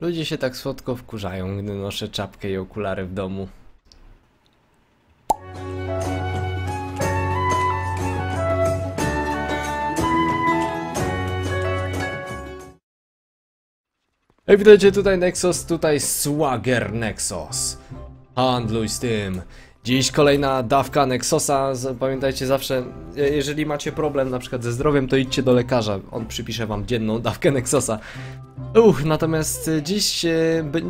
Ludzie się tak słodko wkurzają, gdy noszę czapkę i okulary w domu. Hej, witajcie tutaj Nexus, tutaj Swagger Nexus. Handluj z tym. Dziś kolejna dawka Nexosa. Pamiętajcie zawsze, e, jeżeli macie problem na przykład ze zdrowiem, to idźcie do lekarza. On przypisze wam dzienną dawkę Nexosa. Uch, natomiast dziś e,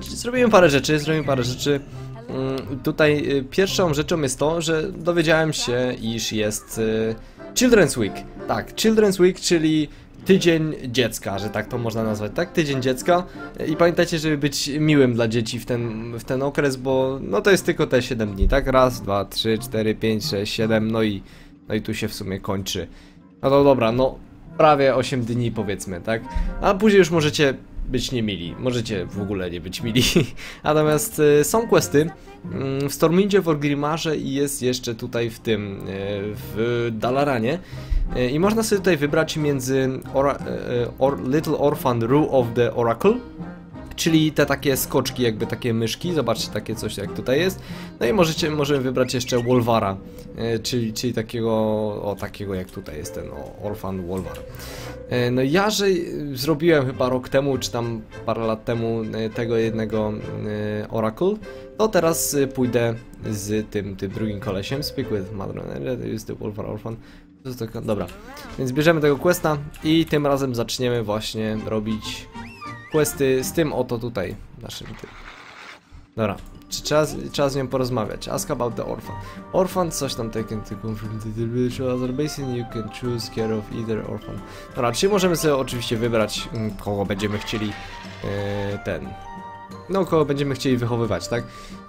zrobiłem parę rzeczy, zrobiłem parę rzeczy. Mm, Tutaj e, pierwszą rzeczą jest to, że dowiedziałem się, iż jest Children's Week. Tak, Children's Week, czyli tydzień dziecka, że tak to można nazwać, tak? Tydzień dziecka. I pamiętajcie, żeby być miłym dla dzieci w ten, w ten okres, bo no to jest tylko te 7 dni, tak? Raz, dwa, trzy, cztery, pięć, sześć, siedem, no i, no i tu się w sumie kończy. No to dobra, no prawie 8 dni powiedzmy, tak? A później już możecie być niemili, możecie w ogóle nie być mili. Natomiast y, są questy mm, w Stormwindzie, w Orgrimmarze i jest jeszcze tutaj w tym, y, w Dalaranie. Y, I można sobie tutaj wybrać między Ora, y, or, Little Orphan Rule of the Oracle, czyli te takie skoczki, jakby takie myszki, zobaczcie takie coś jak tutaj jest. No i możecie, możemy wybrać jeszcze Wolvara, e, czyli, czyli takiego, o takiego jak tutaj jest ten o, Orphan Wolvar. E, No ja, że zrobiłem chyba rok temu, czy tam parę lat temu e, tego jednego e, Oracle, to teraz e, pójdę z tym, tym drugim kolesiem, Speak with Mother jest the Wolvar Orphan. Dobra, więc bierzemy tego questa i tym razem zaczniemy właśnie robić questy z tym oto tutaj, naszym tym. Dobra, czy trzeba, trzeba z nią porozmawiać? Ask about the orphan. Orphan, coś tam taken to confirm the village other basin, you can choose care of either orphan. Dobra, czy możemy sobie oczywiście wybrać, mm, kogo będziemy chcieli e, ten... No, kogo będziemy chcieli wychowywać, tak?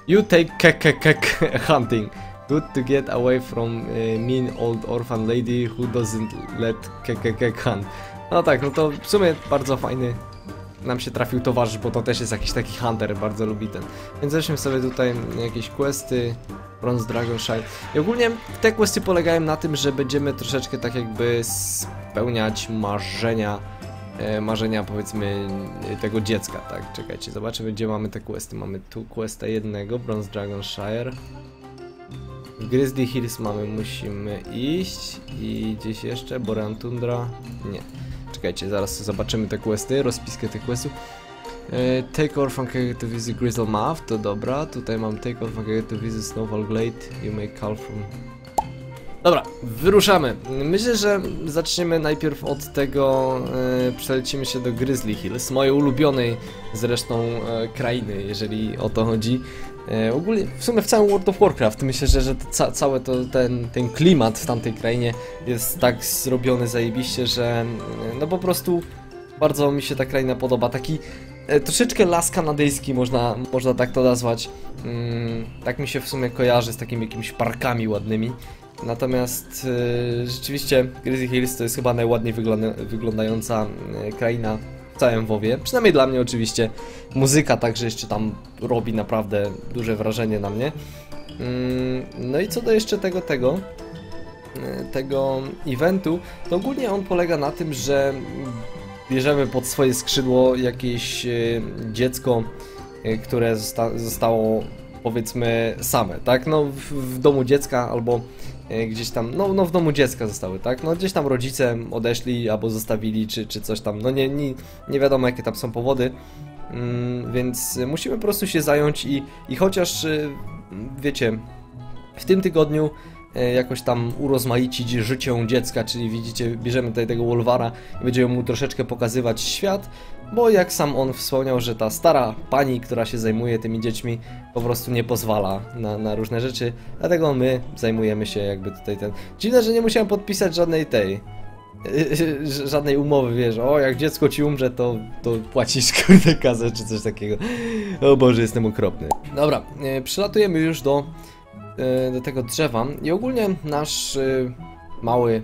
You take kek hunting. Good to get away from e, mean old orphan lady who doesn't let kek kek hunt. No tak, no to w sumie bardzo fajny nam się trafił towarzysz, bo to też jest jakiś taki hunter, bardzo lubi ten. Więc weźmy sobie tutaj jakieś questy, Bronze Dragon Shine. I ogólnie te questy polegają na tym, że będziemy troszeczkę tak jakby spełniać marzenia, e, marzenia powiedzmy tego dziecka, tak? Czekajcie, zobaczymy gdzie mamy te questy. Mamy tu questa jednego, Bronze Dragon Shire. W Grizzly Hills mamy, musimy iść i gdzieś jeszcze, Borean Tundra, nie. Czekajcie, zaraz zobaczymy te questy, rozpiskę tych questów. E, Take Cake to visit Grizzle Mouth, to dobra. Tutaj mam Take Cake to visit Snowfall Glade. You may call from... Dobra, wyruszamy. Myślę, że zaczniemy najpierw od tego, e, przelecimy się do Grizzly Hills, mojej ulubionej zresztą e, krainy, jeżeli o to chodzi. E, ogólnie, w sumie w całym World of Warcraft, myślę, że, że ca cały to, ten, ten klimat w tamtej krainie jest tak zrobiony zajebiście, że no po prostu bardzo mi się ta kraina podoba. Taki troszeczkę las kanadyjski, można, można tak to nazwać. Mm, tak mi się w sumie kojarzy z takimi jakimiś parkami ładnymi. Natomiast e, rzeczywiście Grizzly Hills to jest chyba najładniej wygląda wyglądająca e, kraina w całym WoWie. Przynajmniej dla mnie oczywiście. Muzyka także jeszcze tam robi naprawdę duże wrażenie na mnie. Mm, no i co do jeszcze tego, tego, e, tego eventu, to ogólnie on polega na tym, że bierzemy pod swoje skrzydło jakieś e, dziecko, e, które zosta zostało powiedzmy same, tak? No w, w domu dziecka albo e, gdzieś tam, no, no w domu dziecka zostały, tak? No gdzieś tam rodzice odeszli albo zostawili, czy, czy coś tam, no nie, nie, nie wiadomo jakie tam są powody, mm, więc musimy po prostu się zająć i, i chociaż, wiecie, w tym tygodniu jakoś tam urozmaicić życie dziecka, czyli widzicie, bierzemy tutaj tego Wolvara i będziemy mu troszeczkę pokazywać świat, bo jak sam on wspomniał, że ta stara pani, która się zajmuje tymi dziećmi, po prostu nie pozwala na, na różne rzeczy, dlatego my zajmujemy się jakby tutaj ten... Dziwne, że nie musiałem podpisać żadnej tej... żadnej umowy, wiesz, o jak dziecko ci umrze, to, to płacisz kurde kasę czy coś takiego. O Boże, jestem okropny. Dobra, e, przylatujemy już do e, do tego drzewa. I ogólnie nasz e, mały,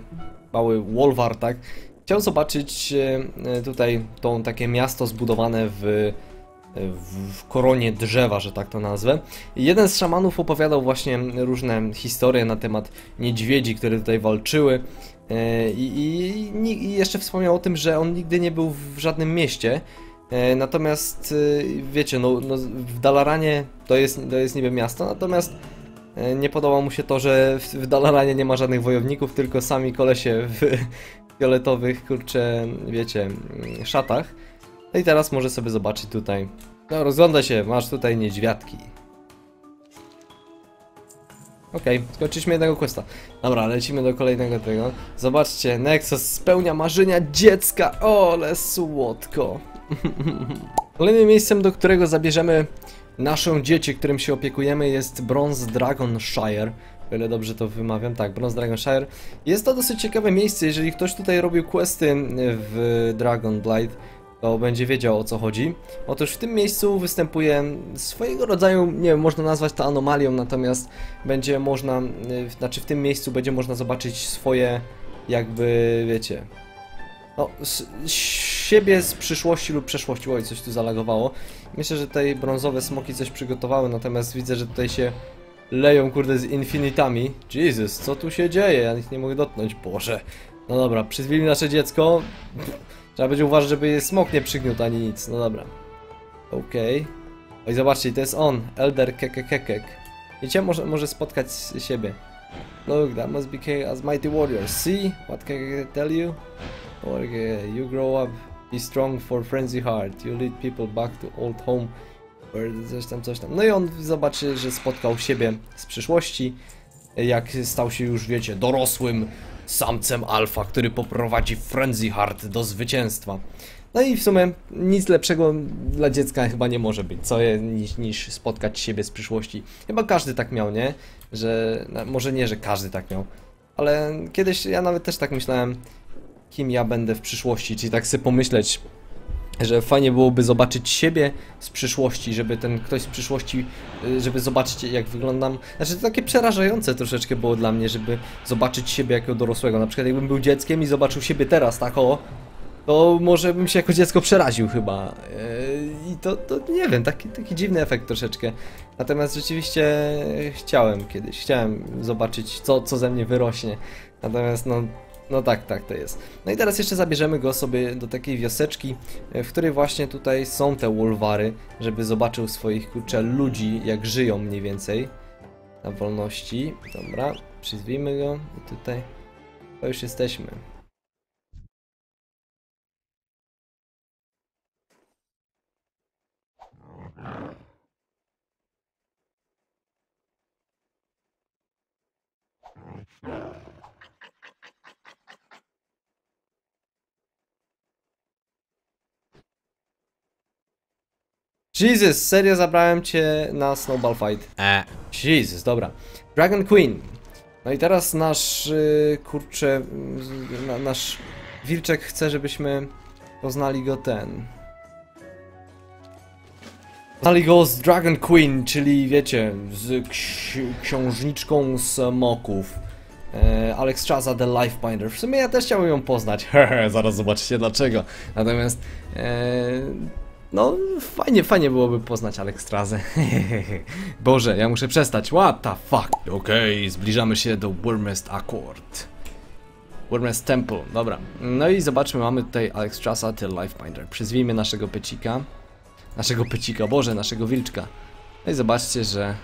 mały Wolvar, tak, chciał zobaczyć e, e, tutaj to takie miasto zbudowane w, e, w, koronie drzewa, że tak to nazwę. I jeden z szamanów opowiadał właśnie różne historie na temat niedźwiedzi, które tutaj walczyły. E, i, i, i jeszcze wspomniał o tym, że on nigdy nie był w żadnym mieście, E, natomiast wiecie, no, no w Dalaranie to jest, to jest niby miasto, natomiast e, nie podoba mu się to, że w, Dalaranie nie ma żadnych wojowników, tylko sami kolesie w fioletowych, kurcze, wiecie, mm, szatach. No i teraz może sobie zobaczyć tutaj. No rozgląda się, masz tutaj niedźwiadki. Okej, skończyliśmy jednego questa. Dobra, lecimy do kolejnego tego. Zobaczcie, Nexus spełnia marzenia dziecka. O, ale słodko. Kolejnym miejscem, do którego zabierzemy naszą dziecię, którym się opiekujemy jest Bronze Dragonshire. O ile dobrze to wymawiam, tak, Bronze Dragonshire. Jest to dosyć ciekawe miejsce, jeżeli ktoś tutaj robił questy w Dragonblight, to będzie wiedział o co chodzi. Otóż w tym miejscu występuje swojego rodzaju, nie wiem, można nazwać to anomalią, natomiast będzie można, znaczy w tym miejscu będzie można zobaczyć swoje, jakby, wiecie, no, s- siebie z przyszłości lub przeszłości. Oj, coś tu zalagowało. Myślę, że tutaj brązowe smoki coś przygotowały, natomiast widzę, że tutaj się leją, kurde, z infinitami. Jesus, co tu się dzieje? Ja ich nie mogę dotknąć, Boże. No dobra, przyzwili nasze dziecko. Trzeba będzie uważać, żeby je smok nie przygniótł ani nic. No dobra. Okej. Oj, zobaczcie, to jest on. Elder Kekekekek. Wiecie, może, może spotkać siebie. Look, that must be as mighty warrior. See what can I tell you? Okay, you grow up, be strong for frenzy heart. You lead people back to old home. Coś tam, coś tam. No i on zobaczy, że spotkał siebie z przyszłości. Jak stał się już, wiecie, dorosłym samcem alfa, który poprowadzi Frenzy Heart do zwycięstwa. No i w sumie nic lepszego dla dziecka chyba nie może być, co niż, niż spotkać siebie z przyszłości. Chyba każdy tak miał, nie? Że, no, może nie, że każdy tak miał, ale kiedyś ja nawet też tak myślałem, kim ja będę w przyszłości, czyli tak sobie pomyśleć, że fajnie byłoby zobaczyć siebie z przyszłości, żeby ten ktoś z przyszłości, y, żeby zobaczyć jak wyglądam. Znaczy to takie przerażające troszeczkę było dla mnie, żeby zobaczyć siebie jako dorosłego. Na przykład jakbym był dzieckiem i zobaczył siebie teraz tak o, to może bym się jako dziecko przeraził chyba. Yy, I to, to nie wiem, taki, taki dziwny efekt troszeczkę. Natomiast rzeczywiście chciałem kiedyś, chciałem zobaczyć co, co ze mnie wyrośnie. Natomiast no, no tak, tak to jest. No i teraz jeszcze zabierzemy go sobie do takiej wioseczki, e, w której właśnie tutaj są te wolwary, żeby zobaczył swoich kurczę ludzi, jak żyją mniej więcej na wolności. Dobra, przyzwijmy go i tutaj to już jesteśmy. Jesus, serio zabrałem cię na Snowball Fight. E, Jesus, dobra. Dragon Queen. No i teraz nasz, yy, kurczę, na, nasz wilczek chce, żebyśmy poznali go ten. Poznali go z Dragon Queen, czyli wiecie, z ksi książniczką smoków. E, Alex Chaza, The Lifebinder. W sumie ja też chciałbym ją poznać. Hehe, zaraz zobaczycie dlaczego. Natomiast, e, no, fajnie, fajnie byłoby poznać Alekstrazę. Boże, ja muszę przestać. What the fuck? Okej, zbliżamy się do Wormest Accord. Wormest Temple, dobra. No i zobaczmy, mamy tutaj Alexstrasza, The Lifebinder. Przyzwijmy naszego pecika. Naszego pecika, Boże, naszego wilczka. No i zobaczcie, że...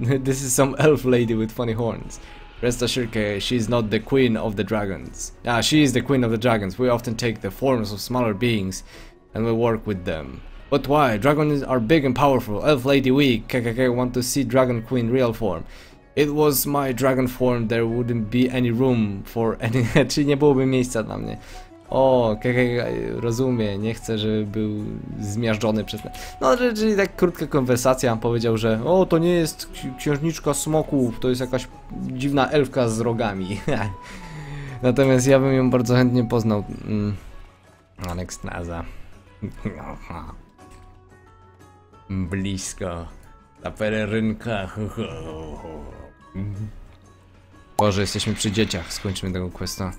This is some elf lady with funny horns. Rest assured, Kay, she is not the queen of the dragons. Ah, she is the queen of the dragons. We often take the forms of smaller beings and we work with them. But why? Dragons are big and powerful. Elf lady weak. KKK want to see dragon queen real form. It was my dragon form. There wouldn't be any room for any. Czyli nie byłoby miejsca dla mnie. O, KKK rozumie, nie chcę, żeby był zmiażdżony przez. No, czyli tak krótka konwersacja. Powiedział, że o, to nie jest ksi- księżniczka smoków, to jest jakaś dziwna elfka z rogami. Natomiast ja bym ją bardzo chętnie poznał. Mm. Alekstraza. Blisko. Ta pelerynka. Boże, jesteśmy przy dzieciach. Skończmy tego questa.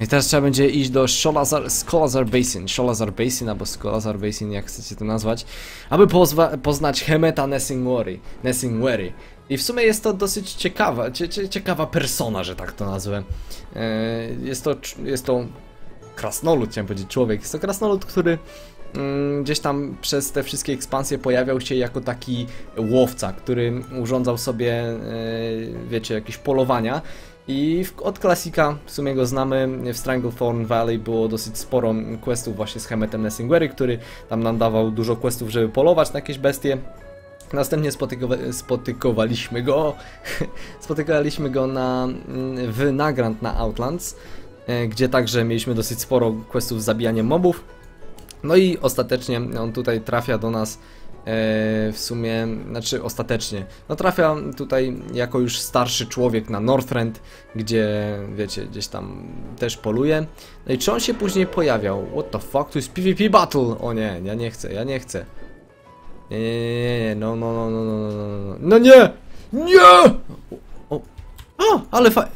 I teraz trzeba będzie iść do Sholazar, Skolazar Basin, Sholazar Basin albo Skolazar Basin, jak chcecie to nazwać, aby poznać Hemeta Nessingwary, Nessingwary. I w sumie jest to dosyć ciekawa, cie, cie, ciekawa persona, że tak to nazwę. E, jest to, jest to krasnolud, chciałem powiedzieć, człowiek. Jest to krasnolud, który mm, gdzieś tam przez te wszystkie ekspansje pojawiał się jako taki łowca, który urządzał sobie, e, wiecie, jakieś polowania. I w, od klasika w sumie go znamy, w Stranglethorn Valley było dosyć sporo questów właśnie z Hemetem Nessingwery, który tam nam dawał dużo questów, żeby polować na jakieś bestie. Następnie spotykowa- spotykowaliśmy go, spotykaliśmy go na, w Nagrand na Outlands, e, gdzie także mieliśmy dosyć sporo questów z zabijaniem mobów. No i ostatecznie on tutaj trafia do nas w sumie, znaczy ostatecznie, no trafia tutaj jako już starszy człowiek na Northrend, gdzie wiecie, gdzieś tam też poluje. No i czy on się później pojawiał? What the fuck, to jest PvP battle! O nie, ja nie chcę, ja nie chcę. Nie, nie, nie, nie, no, no, no, no, no, no, no, no, no nie! Nie! O, o, ale fa...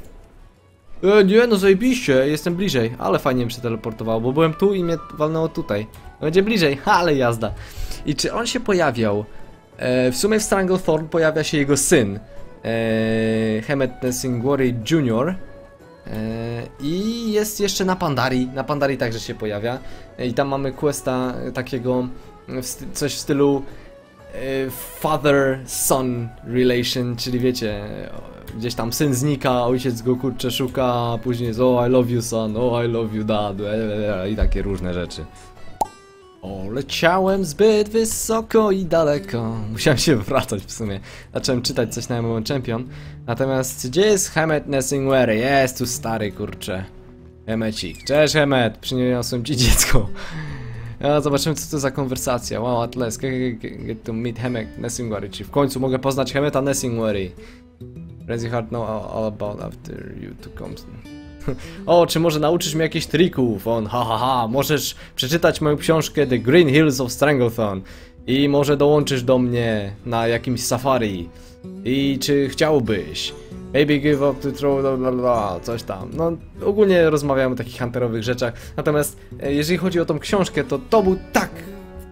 E, nie, no zajebiście, jestem bliżej, ale fajnie mi się teleportowało, bo byłem tu i mnie walnęło tutaj. Będzie bliżej, ale jazda. I czy on się pojawiał? E, w sumie w Stranglethorn pojawia się jego syn, e, Hemet Nessingwary Jr. E, I jest jeszcze na Pandari, na Pandari także się pojawia. E, I tam mamy questa takiego, e, coś w stylu father-son relation, czyli wiecie, gdzieś tam syn znika, ojciec go kurczę szuka, a później jest oh I love you son, oh I love you dad, i takie różne rzeczy. O, leciałem zbyt wysoko i daleko. Musiałem się wracać w sumie. Zacząłem czytać coś na MMO Champion. Natomiast gdzie jest Hemet Nessingwary? Jest tu stary kurcze. Hemecik. Cześć Hemet, przyniosłem ci dziecko. Ja, zobaczymy co to za konwersacja. Wow, Atlas, get, to meet Hemet Nessingwary. Czyli w końcu mogę poznać Hemeta Nessingwary. Frenzy Heart know all about after you to come. O, czy może nauczysz mnie jakichś trików? On, ha ha ha, możesz przeczytać moją książkę The Green Hills of Stranglethorn i może dołączysz do mnie na jakimś safari. I czy chciałbyś? Maybe give up to throw, bla, bla, bla, coś tam. No, ogólnie rozmawiamy o takich hunterowych rzeczach. Natomiast e, jeżeli chodzi o tą książkę, to to był tak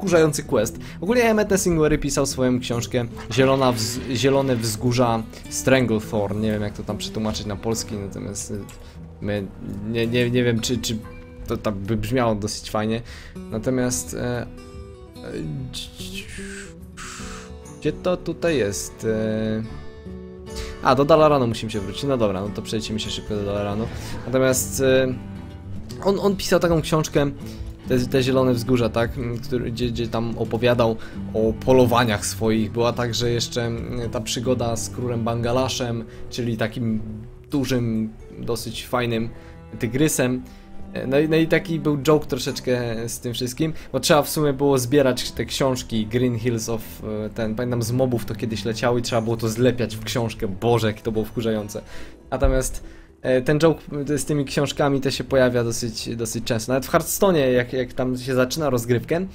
wkurzający quest. Ogólnie Emmet Nessingwary pisał swoją książkę Zielona wz Zielone wzgórza Stranglethorn. Nie wiem jak to tam przetłumaczyć na polski, natomiast my, nie, nie, nie wiem czy, czy to tak by brzmiało dosyć fajnie. Natomiast e, e, gdzie to tutaj jest? E, a, do Dalaranu musimy się wrócić. No dobra, no to przejdźmy się szybko do Dalaranu. Natomiast e, on, on pisał taką książkę te, te zielone wzgórza, tak? Który, gdzie, gdzie tam opowiadał o polowaniach swoich. Była także jeszcze ta przygoda z królem Bangalaszem, czyli takim dużym, dosyć fajnym tygrysem. E, No i, no i taki był joke troszeczkę z tym wszystkim, bo trzeba w sumie było zbierać te książki Green Hills of e, ten, pamiętam z mobów to kiedyś leciało i trzeba było to zlepiać w książkę, boże jak to było wkurzające. Natomiast ten joke z tymi książkami też się pojawia dosyć, dosyć często. Nawet w Hearthstone, jak, jak tam się zaczyna rozgrywkę,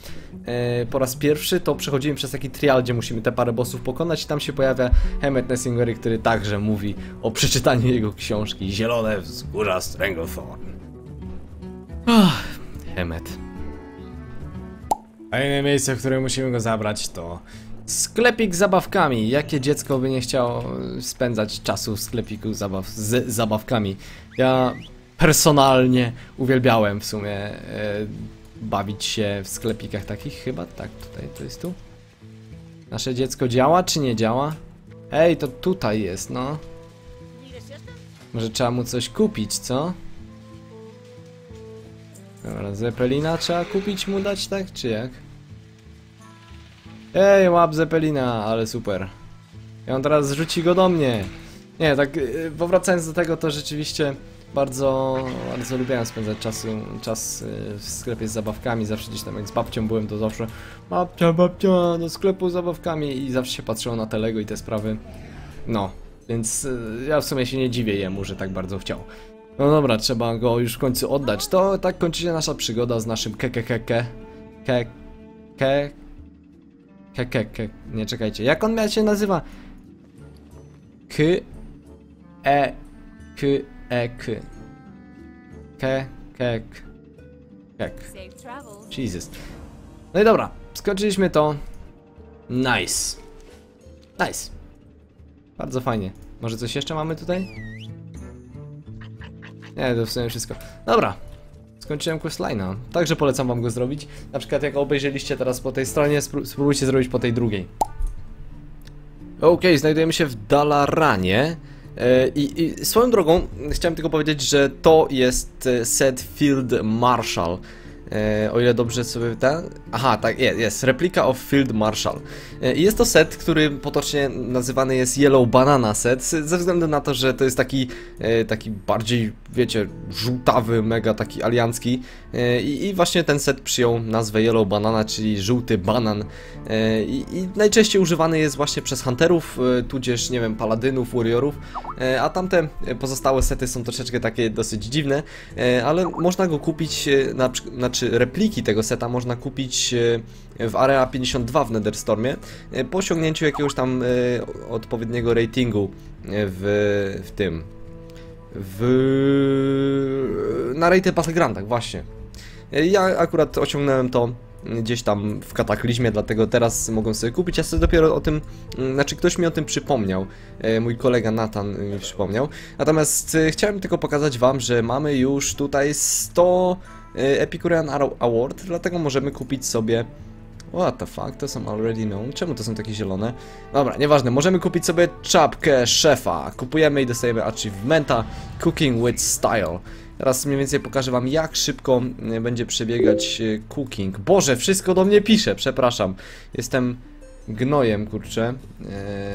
e, po raz pierwszy to przechodzimy przez taki trial, gdzie musimy te parę bossów pokonać i tam się pojawia Hemet Nessingwary, który także mówi o przeczytaniu jego książki Zielone wzgórza Stranglethorn. Ach, Hemet. Kolejne miejsce, w którym musimy go zabrać to sklepik z zabawkami. Jakie dziecko by nie chciało spędzać czasu w sklepiku zabaw z zabawkami? Ja personalnie uwielbiałem w sumie e, bawić się w sklepikach takich chyba. Tak, tutaj to jest tu. Nasze dziecko działa czy nie działa? Ej, to tutaj jest, no. Może trzeba mu coś kupić, co? Dobra, Zeppelina trzeba kupić mu dać, tak? Czy jak? Ej, łap Zeppelina, ale super. I on teraz zrzuci go do mnie. Nie, tak yy, powracając do tego, to rzeczywiście bardzo, bardzo lubiłem spędzać czasu, czas yy, w sklepie z zabawkami. Zawsze gdzieś tam jak z babcią byłem, to zawsze babcia, babcia, do sklepu z zabawkami i zawsze się patrzyło na Telego i te sprawy. No, więc yy, ja w sumie się nie dziwię jemu, że tak bardzo chciał. No dobra, trzeba go już w końcu oddać. To tak kończy się nasza przygoda z naszym kekekeke. Ke... Ke... Kekeke... Nie, czekajcie. Jak on się nazywa? K... E... K... E... K... Ke, kek, kek. Jesus. No i dobra, skończyliśmy to. Nice. Nice. Bardzo fajnie. Może coś jeszcze mamy tutaj? Nie, to w sumie wszystko. Dobra. Skończyłem questline'a. Także polecam wam go zrobić. Na przykład jak obejrzeliście teraz po tej stronie, spró- spróbujcie zrobić po tej drugiej. Okej, znajdujemy się w Dalaranie. E, I, I swoją drogą chciałem tylko powiedzieć, że to jest e, set Field Marshal. E, o ile dobrze sobie ten. Aha, tak, jest, jest. Replika of Field Marshal. E, jest to set, który potocznie nazywany jest Yellow Banana set, ze względu na to, że to jest taki, e, taki bardziej, wiecie, żółtawy, mega taki aliancki. E, i, I właśnie ten set przyjął nazwę Yellow Banana, czyli żółty banan. E, i, I najczęściej używany jest właśnie przez hunterów, e, tudzież, nie wiem, paladynów, warriorów. A tamte pozostałe sety są troszeczkę takie dosyć dziwne, ale można go kupić, e, na, repliki tego seta można kupić e, w Area 52 w Netherstormie e, po osiągnięciu jakiegoś tam e, odpowiedniego ratingu w, w tym w na rated Battlegroundach właśnie. Ja akurat osiągnąłem to gdzieś tam w kataklizmie, dlatego teraz mogą sobie kupić. Ja sobie dopiero o tym, mm, znaczy ktoś mi o tym przypomniał. Mój kolega Nathan mi przypomniał. Natomiast chciałem tylko pokazać wam, że mamy już tutaj 100 e, Epicurean Arrow Award, dlatego możemy kupić sobie What the fuck, to są already known. Czemu to są takie zielone? Dobra, nieważne, możemy kupić sobie czapkę szefa. Kupujemy i dostajemy achievementa Cooking with Style. Teraz mniej więcej pokażę wam jak szybko e, będzie przebiegać e, cooking. Boże, wszystko do mnie pisze, przepraszam. Jestem gnojem, kurczę.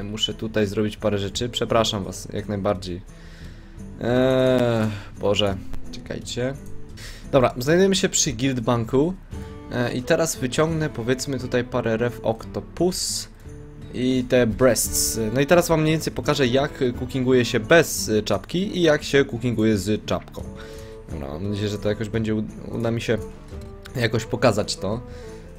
Muszę tutaj zrobić parę rzeczy. Przepraszam was, jak najbardziej. Eee, Boże, czekajcie. Dobra, znajdujemy się przy Guild Banku. E, I teraz wyciągnę powiedzmy tutaj parę ref octopus i te breasts. No i teraz wam mniej więcej pokażę jak cookinguje się bez y, czapki i jak się cookinguje z czapką. Dobra, mam nadzieję, że to jakoś będzie uda mi się jakoś pokazać to.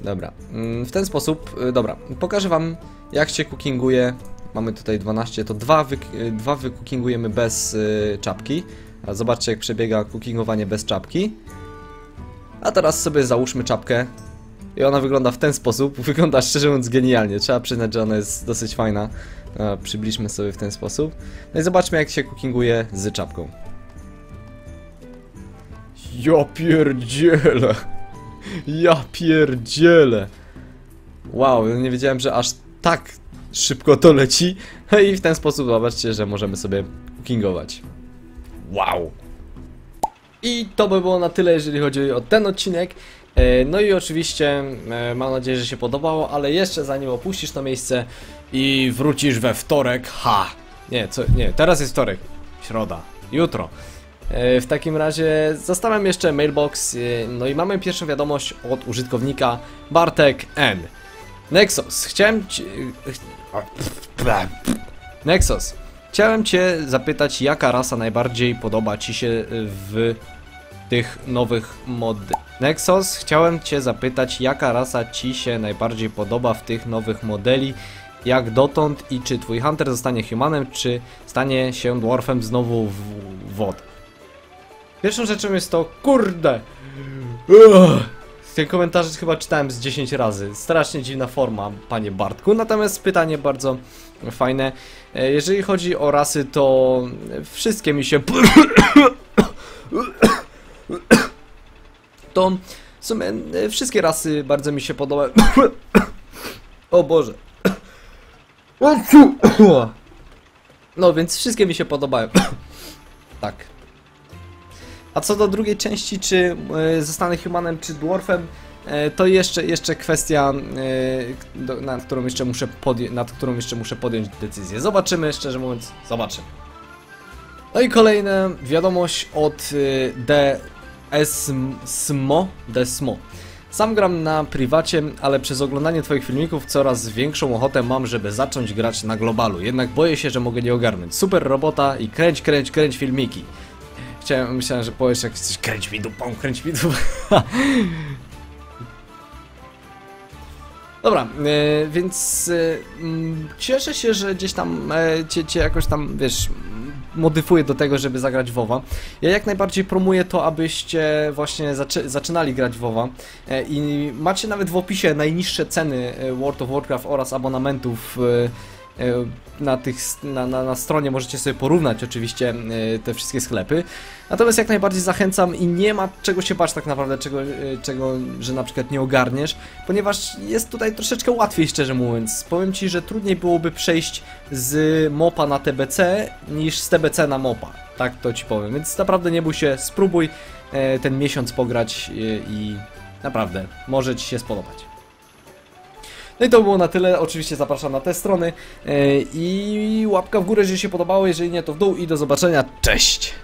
Dobra, mm, w ten sposób, y, dobra, pokażę wam jak się cookinguje. Mamy tutaj 12, to dwa, wy, dwa wycookingujemy bez czapki. Zobaczcie jak przebiega cookingowanie bez czapki. A teraz sobie załóżmy czapkę. I ona wygląda w ten sposób. Wygląda szczerze mówiąc genialnie. Trzeba przyznać, że ona jest dosyć fajna. E, przybliżmy sobie w ten sposób. No i zobaczmy jak się cookinguje z czapką. Ja pierdzielę. Ja pierdzielę. Wow, nie wiedziałem, że aż tak szybko to leci. I w ten sposób zobaczcie, że możemy sobie cookingować. Wow. I to by było na tyle, jeżeli chodzi o ten odcinek. E, No i oczywiście e, mam nadzieję, że się podobało, ale jeszcze zanim opuścisz to miejsce i wrócisz we wtorek, ha! Nie, co, nie, teraz jest wtorek, środa, jutro. E, W takim razie zostawiam jeszcze mailbox, no i mamy pierwszą wiadomość od użytkownika Bartek N. Nexus, chciałem ci... Nexus, chciałem cię zapytać, jaka rasa najbardziej podoba ci się w tych nowych mod. Nexus, chciałem cię zapytać, jaka rasa ci się najbardziej podoba w tych nowych modeli, jak dotąd i czy twój hunter zostanie humanem, czy stanie się dwarfem znowu w wod. Pierwszą rzeczą jest to, kurde, Ugh. ten komentarz chyba czytałem z 10 razy. Strasznie dziwna forma, panie Bartku. Natomiast pytanie bardzo fajne. E, Jeżeli chodzi o rasy, to wszystkie mi się to w sumie e, wszystkie rasy bardzo mi się podobają. o Boże. No więc wszystkie mi się podobają. tak. A co do drugiej części, czy e, zostanę humanem, czy dwarfem, e, to jeszcze, jeszcze kwestia, nad, którą jeszcze muszę nad którą jeszcze muszę podjąć decyzję. Zobaczymy, szczerze mówiąc, zobaczymy. No i kolejna wiadomość od D. Esmo. Desmo. Sam gram na privacie, ale przez oglądanie Twoich filmików coraz większą ochotę mam, żeby zacząć grać na globalu. Jednak boję się, że mogę nie ogarnąć. Super robota i kręć, kręć, kręć filmiki. Chciałem, myślałem, że powiesz jak coś kręć mi dupą, kręć mi dupą. Dobra, e, więc e, cieszę się, że gdzieś tam e, cię, cię jakoś tam, wiesz, modyfuje do tego, żeby zagrać WoWa. Ja jak najbardziej promuję to, abyście właśnie zaczę zaczynali grać WoWa e, i macie nawet w opisie najniższe ceny e, World of Warcraft oraz abonamentów e, na, tych, na, na, na stronie możecie sobie porównać oczywiście e, te wszystkie sklepy. Natomiast jak najbardziej zachęcam i nie ma czego się bać tak naprawdę, czego, e, czego że na przykład nie ogarniesz, ponieważ jest tutaj troszeczkę łatwiej szczerze mówiąc. Powiem Ci, że trudniej byłoby przejść z mopa na TBC niż z TBC na mopa. Tak to Ci powiem, więc naprawdę nie bój się, spróbuj e, ten miesiąc pograć e, i naprawdę może Ci się spodobać. No i to było na tyle. Oczywiście zapraszam na te strony e, i łapka w górę, jeżeli się podobało. Jeżeli nie, to w dół i do zobaczenia. Cześć!